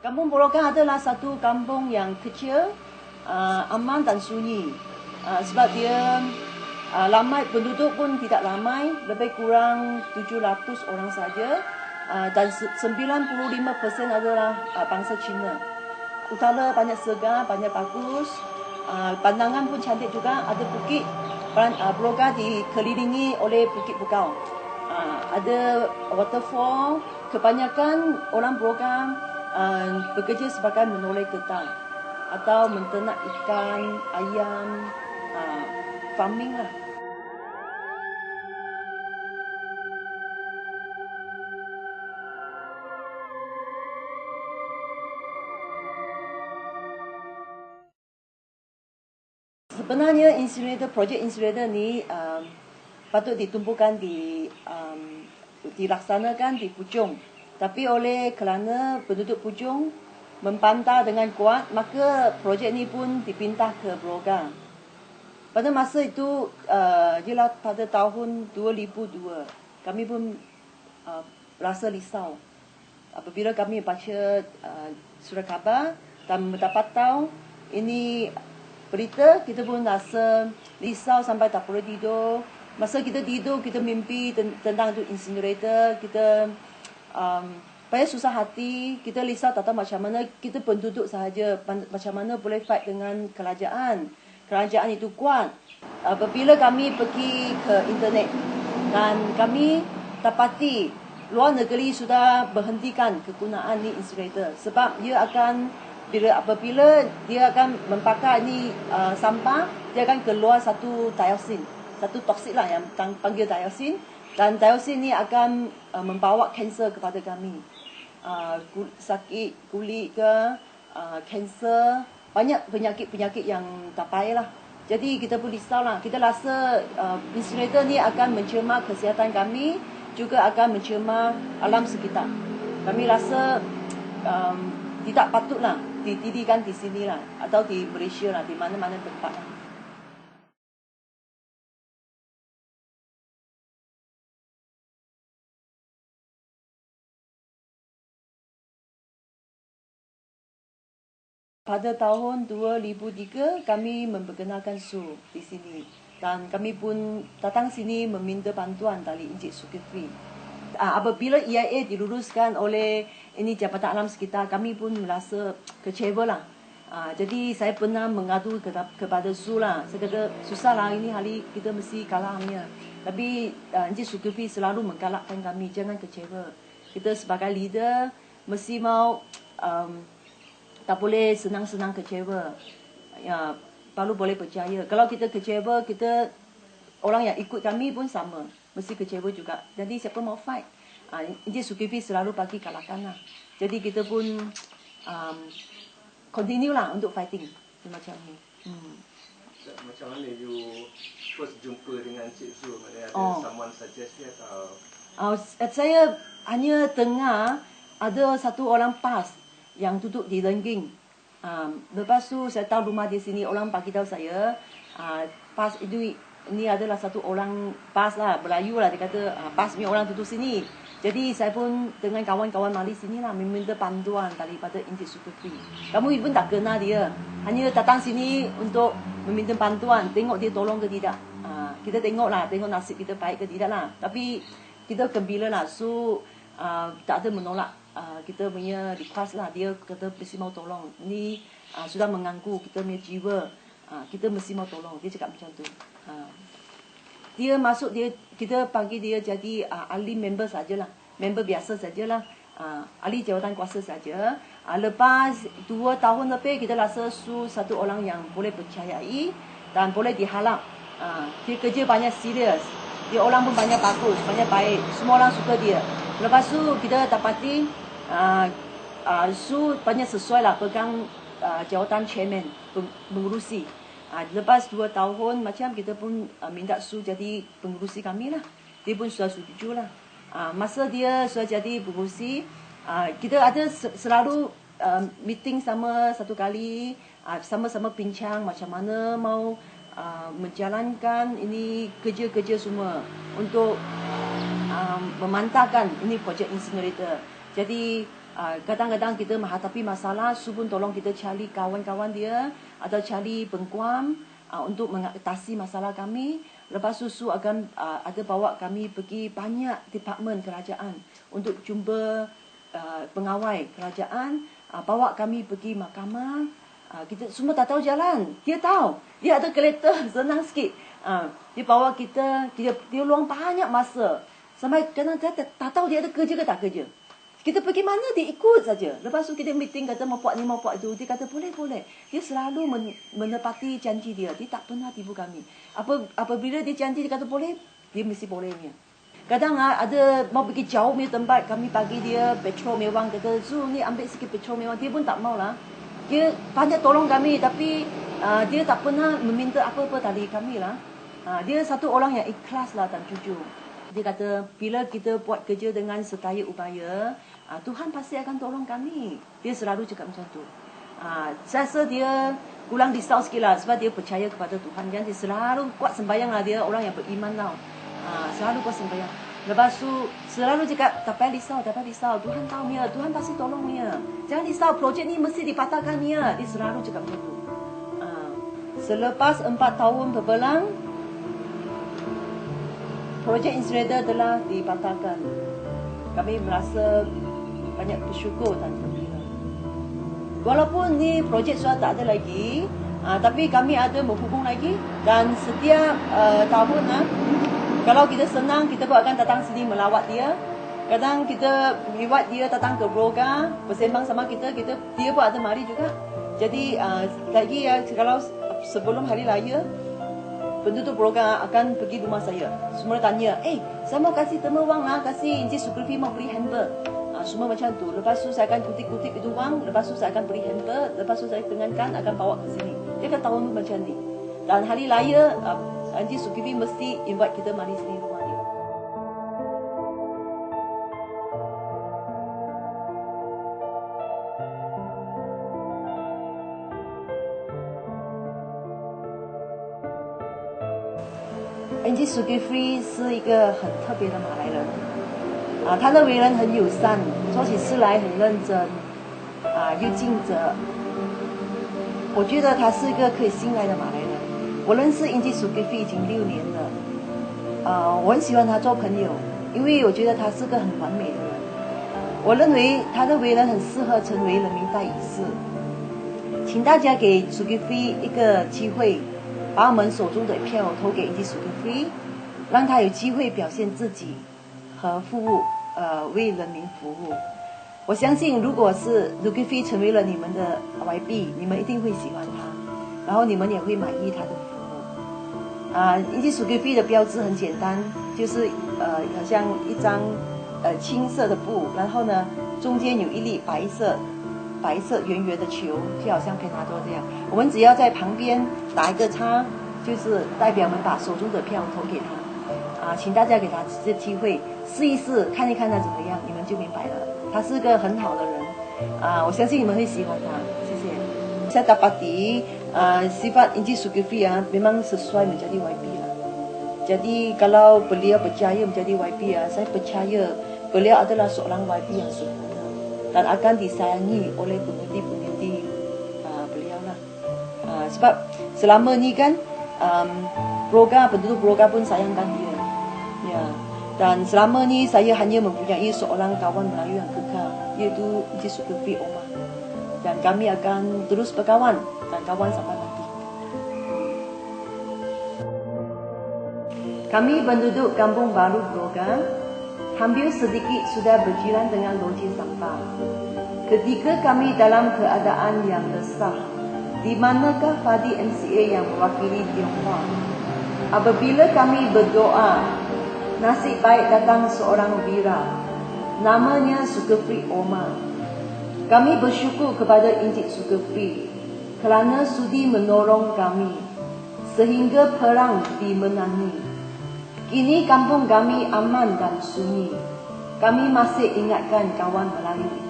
Kampung Borokan adalah satu kampung yang kecil, uh, aman dan sunyi. Uh, sebab dia uh, ramai penduduk pun tidak ramai, lebih kurang 700 orang saja. Uh, dan 95% adalah uh, bangsa Cina. Utara banyak segar, banyak bagus. Uh, pandangan pun cantik juga. Ada bukit. Uh, Borokan dikelilingi oleh bukit bukau. Uh, ada waterfall. Kebanyakan orang Borokan uh, bekerja sebagai menoleh getah atau menternak ikan, ayam, uh, farming lah. Sebenarnya incinerator, projek incinerator ni um, patut ditumpukan di um, dilaksanakan di Puchong. Tapi oleh kerana penduduk Puchong membantah dengan kuat, maka projek ni pun dipindah ke Broga. Pada masa itu, uh, ialah pada tahun 2002, kami pun uh, rasa risau. Apabila kami baca uh, surat khabar dan mendapat tahu ini berita, kita pun rasa risau sampai tak boleh tidur. Masa kita tidur, kita mimpi tentang itu incinerator, kita um, banyak susah hati, kita risau tak tahu macam mana kita penduduk sahaja macam mana boleh fight dengan kerajaan. Kerajaan itu kuat. Apabila kami pergi ke internet dan kami dapati luar negeri sudah berhentikan kegunaan ni incinerator sebab dia akan bila apabila dia akan membakar ni uh, sampah dia akan keluar satu dioxin satu toksik lah yang panggil dioxin dan dioxin ni akan uh, membawa kanser kepada kami uh, sakit kulit ke, uh, kanser, banyak penyakit-penyakit yang tak payah lah. Jadi kita pun risau lah. Kita rasa uh, incinerator ni akan mencemar kesihatan kami, juga akan mencemar alam sekitar. Kami rasa um, tidak patutlah ditidikkan di sini lah, atau di Malaysia lah, di mana-mana tempat lah. Pada tahun 2003 kami memperkenalkan Su di sini dan kami pun datang sini meminta bantuan dari Encik Sukifri. Uh, apabila EIA diluluskan oleh ini Jabatan Alam Sekitar, kami pun merasa kecewa lah. Uh, jadi saya pernah mengadu ke, kepada Su lah. Saya kata, susah lah ini hari kita mesti kalahnya. Tapi uh, Encik Sukifri selalu menggalakkan kami, jangan kecewa. Kita sebagai leader mesti mau um, tak boleh senang-senang kecewa. Ya, perlu boleh percaya. Kalau kita kecewa, kita orang yang ikut kami pun sama. Mesti kecewa juga. Jadi siapa mau fight? Uh, Encik Sukifi selalu bagi kalahkan lah. Jadi kita pun um, continue lah untuk fighting. Macam ni. Hmm. Macam mana you first jumpa dengan Cik Su? Ada oh. someone suggest dia atau? Uh, saya hanya dengar ada satu orang pas yang duduk di Lengging. Um, lepas tu saya tahu rumah di sini orang bagi tahu saya uh, pas itu ini adalah satu orang pas lah Melayu lah dia kata uh, pas ni orang duduk sini. Jadi saya pun dengan kawan-kawan mari sini lah meminta bantuan daripada Encik Sukutri. Kamu pun tak kenal dia. Hanya datang sini untuk meminta bantuan. Tengok dia tolong ke tidak. Uh, kita tengok lah. Tengok nasib kita baik ke tidak lah. Tapi kita gembira lah. So uh, tak ada menolak uh, kita punya request lah. Dia kata mesti mau tolong. Ni uh, sudah mengganggu kita punya jiwa. Uh, kita mesti mau tolong. Dia cakap macam tu. Uh, dia masuk dia kita panggil dia jadi uh, ahli member sajalah. Member biasa sajalah. Uh, ahli jawatan kuasa saja. Uh, lepas dua tahun lebih kita rasa su satu orang yang boleh percayai dan boleh diharap. Uh, dia kerja banyak serius dia orang pun banyak bagus banyak baik. Semua orang suka dia Lepas tu kita dapati uh, uh, Su banyak sesuai lah pegang uh, jawatan chairman pengurusi. Uh, lepas dua tahun macam kita pun uh, minta Su jadi pengurusi kami lah. Dia pun sudah setuju lah. Uh, masa dia sudah jadi pengurusi, uh, kita ada selalu uh, meeting sama satu kali, uh, sama-sama bincang macam mana mau uh, menjalankan ini kerja-kerja semua untuk um, memantahkan ini projek incinerator. Jadi uh, kadang-kadang kita menghadapi masalah, Su pun tolong kita cari kawan-kawan dia atau cari pengkuam uh, untuk mengatasi masalah kami. Lepas tu Su akan uh, ada bawa kami pergi banyak department kerajaan untuk jumpa uh, pengawal kerajaan, uh, bawa kami pergi mahkamah. Uh, kita semua tak tahu jalan. Dia tahu. Dia ada kereta senang sikit. Uh, dia bawa kita, dia, dia luang banyak masa. Sampai kadang dia tak, tahu dia ada kerja ke tak kerja. Kita pergi mana dia ikut saja. Lepas tu kita meeting kata mau buat ni mau buat itu. Dia kata boleh boleh. Dia selalu men, menepati janji dia. Dia tak pernah tipu kami. Apa apabila dia janji dia kata boleh, dia mesti bolehnya. Kadang ah, ada mau pergi jauh punya tempat kami bagi dia petrol mewah kata Zul ni ambil sikit petrol mewah dia pun tak mau lah. Dia banyak tolong kami tapi uh, dia tak pernah meminta apa-apa dari kami lah. Uh, dia satu orang yang ikhlas lah dan jujur. Dia kata, bila kita buat kerja dengan setaya upaya, uh, Tuhan pasti akan tolong kami. Dia selalu cakap macam tu. Uh, saya rasa dia kurang risau sikit lah sebab dia percaya kepada Tuhan. Jadi selalu kuat sembahyang lah dia, orang yang beriman tau. Uh, selalu kuat sembahyang. Lepas tu, selalu cakap, tak payah risau, tak payah risau. Tuhan tahu Mia, Tuhan pasti tolong Mia. Jangan risau, projek ni mesti dipatahkan Mia. Dia selalu cakap macam tu. Uh, selepas empat tahun berbelang, projek Inspirator telah dipatahkan. Kami merasa banyak bersyukur dan gembira. Walaupun ni projek sudah tak ada lagi, uh, tapi kami ada menghubung lagi dan setiap uh, tahun uh, kalau kita senang, kita pun akan datang sini melawat dia. Kadang kita lewat dia datang ke Broga, bersembang sama kita, kita dia pun ada mari juga. Jadi uh, lagi ya kalau sebelum hari raya penduduk Broga akan pergi rumah saya. Semua tanya, eh, saya mau kasih temu wang lah, kasih Encik Sukulfi mau beli hamper. Uh, semua macam tu. Lepas tu saya akan kutip-kutip itu wang, lepas tu saya akan beli hamper, lepas tu saya tengankan akan bawa ke sini. Dia akan tahu macam ni. Dan hari raya, uh, Encik Sukulfi mesti invite kita mari sini rumah dia. Angie Sugifree 是一个很特别的马来人，啊，他的为人很友善，做起事来很认真，啊，又尽责。我觉得他是一个可以信赖的马来人。我认识 Angie Sugifree 已经六年了，啊，我很喜欢他做朋友，因为我觉得他是个很完美的人。我认为他的为人很适合成为人民代议事，请大家给苏吉菲一个机会。把我们手中的票投给 Eddie Sugar Free，让他有机会表现自己和服务，呃，为人民服务。我相信，如果是 Sugar Free 成为了你们的 YB，你们一定会喜欢他，然后你们也会满意他的服务。啊，Eddie Sugar Free 的标志很简单，就是呃，好像一张呃青色的布，然后呢，中间有一粒白色。白色圆圆的球，就好像陪纳多这样。我们只要在旁边打一个叉，就是代表我们把手中的票投给他。啊，请大家给他几次机会，试一试，看一看他怎么样，你们就明白了。他是个很好的人，啊，我相信你们会喜欢他。谢谢。像达巴迪，啊，西发因吉苏菲啊，明明是帅的，叫的 YB 啦。Jadi kalau belia percaya, 没 jadi VIP 啊再 percaya belia adalah seorang dan akan disayangi oleh pengundi-pengundi uh, beliau lah. Uh, sebab selama ni kan um, Broga, penduduk Broga pun sayangkan dia. Ya. Dan selama ni saya hanya mempunyai seorang kawan Melayu yang kekal iaitu Encik Sukufri Omar. Dan kami akan terus berkawan dan kawan sampai mati. Kami penduduk Kampung Baru Broga hampir sedikit sudah berjiran dengan loji sampah. Ketika kami dalam keadaan yang resah, di manakah Fadi MCA yang mewakili Tiongkok? Apabila kami berdoa, nasib baik datang seorang wira. Namanya Sukefri Omar. Kami bersyukur kepada Encik Sukefri kerana sudi menolong kami sehingga perang dimenangi. Kini kampung kami aman dan sunyi. Kami masih ingatkan kawan Melayu